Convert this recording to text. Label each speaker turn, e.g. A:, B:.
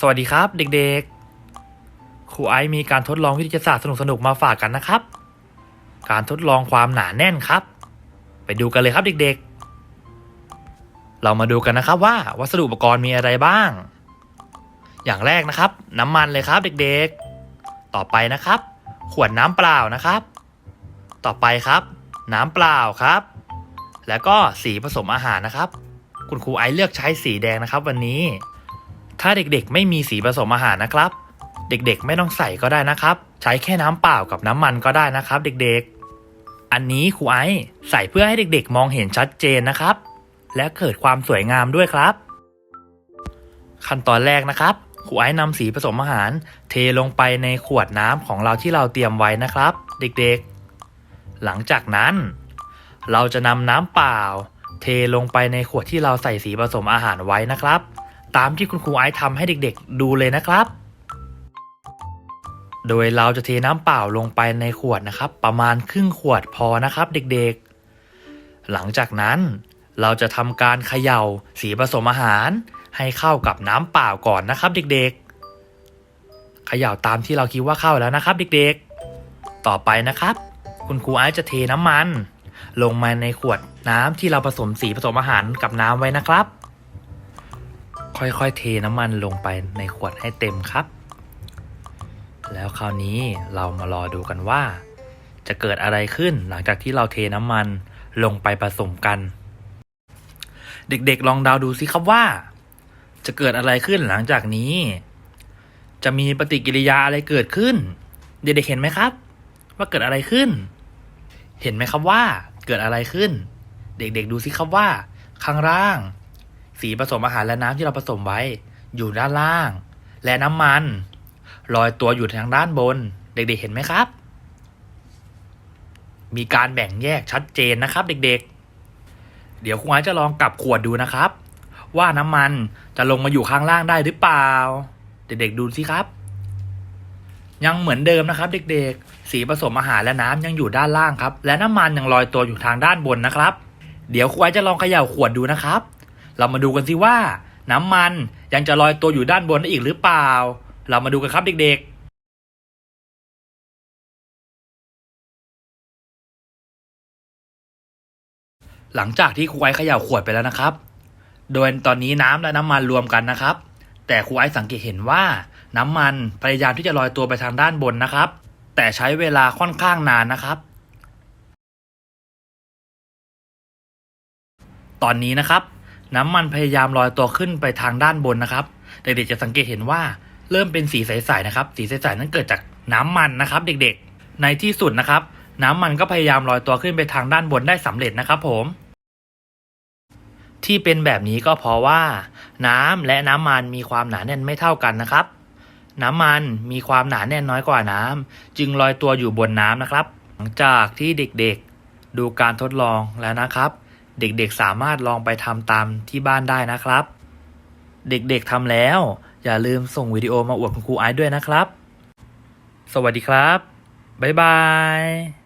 A: สวัสดีครับเด็กๆ ครูไอซ์มีการทดลองวิทยาศาสตร์สนุกๆมาฝากกันนะครับ การทดลองความหนาแน่นครับ ไปดูกันเลยครับเด็กๆ เรามาดูกันนะครับว่าวัสดุอุปกรณ์มีอะไรบ้าง อย่างแรกนะครับ น้ำมันเลยครับเด็กๆ ต่อไปนะครับ ขวดน้ำเปล่านะครับ ต่อไปครับ น้ำเปล่าครับ แล้วก็สีผสมอาหารนะครับ คุณครูไอซ์เลือกใช้สีแดงนะครับ วันนี้ ถ้าเด็กๆ ไม่มีสีผสมอาหารนะครับ เด็กๆ ไม่ต้องใส่ก็ได้นะครับ ใช้แค่น้ำเปล่ากับน้ำมันก็ได้นะครับ เด็กๆ อันนี้ครูไอซ์ใส่เพื่อให้เด็กๆ มองเห็นชัดเจนนะครับ และเกิดความสวยงามด้วยครับ ขั้นตอนแรกนะครับครูไอซ์นำสีผสมอาหาร เทลงไปในขวดน้ำของเราที่เราเตรียมไว้นะครับ เด็กๆ หลังจากนั้น เราจะนำน้ำเปล่า เทลงไปในขวดที่เราใส่สีผสมอาหารไว้นะครับ ตามที่คุณครูไอซ์ทำให้เด็กๆ ดูเลยนะครับ โดยเราจะเทน้ำเปล่าลงไปในขวดนะครับ ประมาณครึ่งขวดพอนะครับเด็กๆ หลังจากนั้นเราจะทำการเขย่าสีผสมอาหาร ให้เข้ากับน้ำเปล่าก่อนนะครับ เด็กๆ เขย่าตามที่เราคิดว่าเข้าแล้วนะครับ เด็กๆ ต่อไปนะครับ คุณครูไอซ์จะเทน้ำมัน ลงมาในขวดน้ำที่เราผสมสีผสมอาหารกับน้ำไว้นะครับ ค่อยๆเทน้ำมันลงไปในขวดให้เต็มครับ แล้วคราวนี้เรามารอดูกันว่า จะเกิดอะไรขึ้นหลังจากที่เราเทน้ำมันลงไปผสมกัน เด็กๆลองเดาดูสิครับว่า จะเกิดอะไรขึ้นหลังจากนี้ จะมีปฏิกิริยาอะไรเกิดขึ้น เด็กๆเห็นไหมครับ ว่าเกิดอะไรขึ้น เห็นไหมครับว่าเกิดอะไรขึ้น เด็กๆดูสิครับว่า ข้างล่าง สีผสมอาหารและน้ำที่เราผสมไว้ อยู่ด้านล่าง และน้ำมันลอยตัวอยู่ทางด้านบน เด็กๆเห็นไหมครับ มีการแบ่งแยกชัดเจนนะครับ เด็กๆ เดี๋ยวคุณไอซ์จะลองกลับขวดดูนะครับ ว่าน้ำมันจะลงมาอยู่ข้างล่างได้หรือเปล่า เด็กๆดูสิครับ ยังเหมือนเดิมนะครับ เด็กๆ สีผสมอาหารและน้ำยังอยู่ด้านล่างครับ และน้ำมันยังลอยตัวอยู่ทางด้านบนนะครับ เดี๋ยวคุณไอซ์จะลองเขย่าขวดดูนะครับ เรามาดูกันสิว่า น้ำมันยังจะลอยตัวอยู่ด้านบนได้อีกหรือเปล่า เรามาดูกันครับเด็กๆหลังจากที่ครูไอซ์เขย่าขวดไปแล้วนะครับ โดยตอนนี้น้ำและน้ำมันรวมกันนะครับ แต่ครูไอซ์สังเกตเห็นว่าน้ำมันพยายามที่จะลอยตัวไปทางด้านบนนะครับ แต่ใช้เวลาค่อนข้างนานนะครับ ตอนนี้นะครับ น้ำมันพยายามลอยตัวขึ้นไปทางด้านบนนะครับ เด็กๆจะสังเกตเห็นว่าเริ่มเป็นสีใสๆนะครับ สีใสๆนั้นเกิดจากน้ำมันนะครับ เด็กๆ ในที่สุดนะครับ น้ำมันก็พยายามลอยตัวขึ้นไปทางด้านบนได้สำเร็จนะครับ ผม ที่เป็นแบบนี้ก็เพราะว่า น้ำและน้ำมันมีความหนาแน่นไม่เท่ากันนะครับ น้ำมันมีความหนาแน่นน้อยกว่าน้ำจึงลอยตัวอยู่บนน้ำนะครับ หลังจากที่เด็กๆ ดูการทดลองแล้วนะครับ เด็กๆสามารถลองไปทำตามที่บ้านได้นะครับ เด็กๆทำแล้ว อย่าลืมส่งวิดีโอมาอวดคุณครูไอซ์ด้วยนะครับ สวัสดีครับ บ๊ายบาย